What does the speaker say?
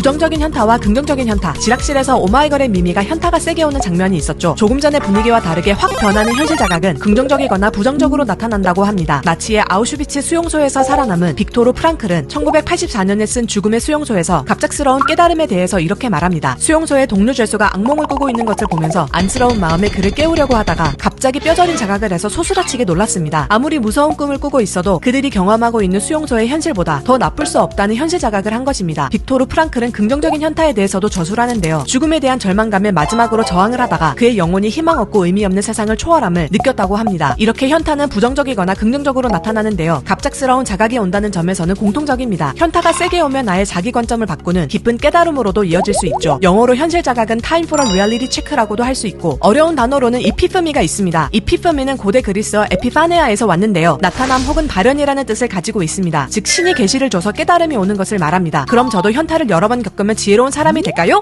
부정적인 현타와 긍정적인 현타, 지락실에서 오마이걸의 미미가 현타가 세게 오는 장면이 있었죠. 조금 전의 분위기와 다르게 확 변하는 현실 자각은 긍정적이거나 부정적으로 나타난다고 합니다. 나치의 아우슈비츠 수용소에서 살아남은 빅토르 프랑클은 1984년에 쓴 죽음의 수용소에서 갑작스러운 깨달음에 대해서 이렇게 말합니다. 수용소의 동료 죄수가 악몽을 꾸고 있는 것을 보면서 안쓰러운 마음에 그를 깨우려고 하다가 갑자기 뼈저린 자각을 해서 소스라치게 놀랐습니다. 아무리 무서운 꿈을 꾸고 있어도 그들이 경험하고 있는 수용소의 현실보다 더 나쁠 수 없다는 현실 자각을 한 것입니다. 빅토르 프랑클은 긍정적인 현타에 대해서도 저술하는데요. 죽음에 대한 절망감에 마지막으로 저항을 하다가 그의 영혼이 희망 없고 의미 없는 세상을 초월함을 느꼈다고 합니다. 이렇게 현타는 부정적이거나 긍정적으로 나타나는데요. 갑작스러운 자각이 온다는 점에서는 공통적입니다. 현타가 세게 오면 나의 자기 관점을 바꾸는 깊은 깨달음으로도 이어질 수 있죠. 영어로 현실 자각은 for a reality check라고도 할 수 있고 어려운 단어로는 이피프미가 있습니다. 이피프미는 고대 그리스어 에피파네아에서 왔는데요. 나타남 혹은 발현이라는 뜻을 가지고 있습니다. 즉 신이 계시를 줘서 깨달음이 오는 것을 말합니다. 그럼 저도 현타를 여러 번 겪으면 지혜로운 사람이 될까요?